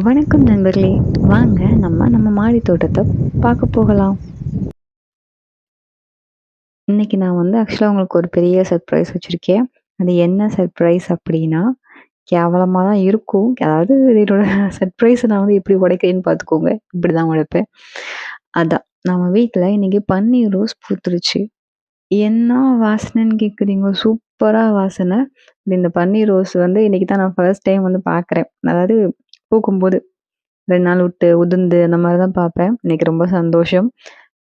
வணக்கம் நண்பர்களே. வாங்க நம்ம நம்ம மாடி தோட்டத்தை பார்க்க போகலாம். இன்னைக்கு நான் வந்து ஆக்சுவலாக உங்களுக்கு ஒரு பெரிய சர்ப்ரைஸ் வச்சுருக்கேன். அது என்ன சர்ப்ரைஸ் அப்படின்னா கேவலமாக தான் இருக்கும். அதாவது என்னோட சர்ப்ரைஸை நான் வந்து எப்படி உடைக்கிறேன்னு பார்த்துக்கோங்க. இப்படி தான் உடைப்பேன். அதான் நம்ம வீட்டில் இன்றைக்கி பன்னீர் ரோஸ் பூத்துருச்சு. என்ன வாசனைன்னு கேட்குறீங்க சூப்பராக வாசனை. இந்த பன்னீர் ரோஸ் வந்து இன்றைக்கி தான் நான் ஃபர்ஸ்ட் டைம் வந்து பார்க்குறேன். அதாவது பூக்கும்போது ரெண்டு நாள் விட்டு உதிர்ந்து அந்த மாதிரி தான் பார்ப்பேன். இன்னைக்கு ரொம்ப சந்தோஷம்.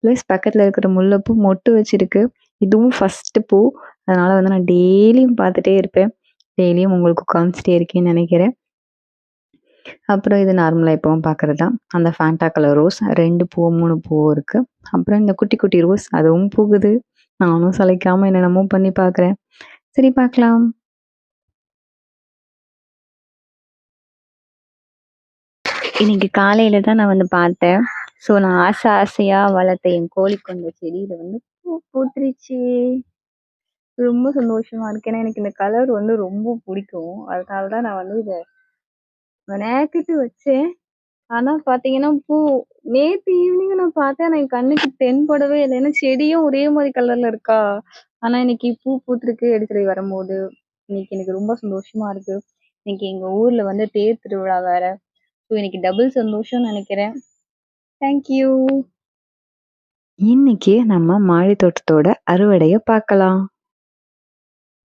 ப்ளஸ் பக்கத்தில் இருக்கிற முல்லைப்பூ மொட்டு வச்சுருக்கு. இதுவும் ஃபஸ்ட்டு பூ. அதனால் வந்து நான் டெய்லியும் பார்த்துட்டே இருப்பேன். டெய்லியும் உங்களுக்கு காமிச்சிட்டே இருக்கேன்னு நினைக்கிறேன். அப்புறம் இது நார்மலாக எப்பவும் பார்க்குறது தான் அந்த ஃபேண்டா கலர் ரோஸ் ரெண்டு பூ மூணு பூவும் இருக்குது அப்புறம் இந்த குட்டி குட்டி ரோஸ் அதுவும் பூகுது நானும் சளைக்காமல் என்னென்னமோ பண்ணி பார்க்குறேன். சரி பார்க்கலாம். இன்னைக்கு காலையில தான் நான் வந்து பார்த்தேன். ஸோ நான் ஆசை ஆசையா வளர்த்த என் கோழி கொண்ட செடியில வந்து பூ பூத்துருச்சு. ரொம்ப சந்தோஷமா இருக்கு. ஏன்னா எனக்கு இந்த கலர் வந்து ரொம்ப பிடிக்கும். அதனால தான் நான் வந்து இதை நேத்திட்டு வச்சேன். ஆனா பாத்தீங்கன்னா பூ நேத்து ஈவினிங் நான் பார்த்தேன். ஆனா என் கண்ணுக்கு தென்படவே இல்லை. ஏன்னா செடியும் ஒரே மாதிரி கலர்ல இருக்கா? ஆனா இன்னைக்கு பூ பூத்திருக்கு எடுத்துட்டு வரும்போது இன்னைக்கு எனக்கு ரொம்ப சந்தோஷமா இருக்கு. இன்னைக்கு எங்க ஊர்ல வந்து தேர் திருவிழா வேற. ஸோ இன்னைக்கு டபுள் சந்தோஷம்னு நினைக்கிறேன். தேங்க்யூ இன்னைக்கு நம்ம மாடி தோட்டத்தோட அறுவடையை பார்க்கலாம்.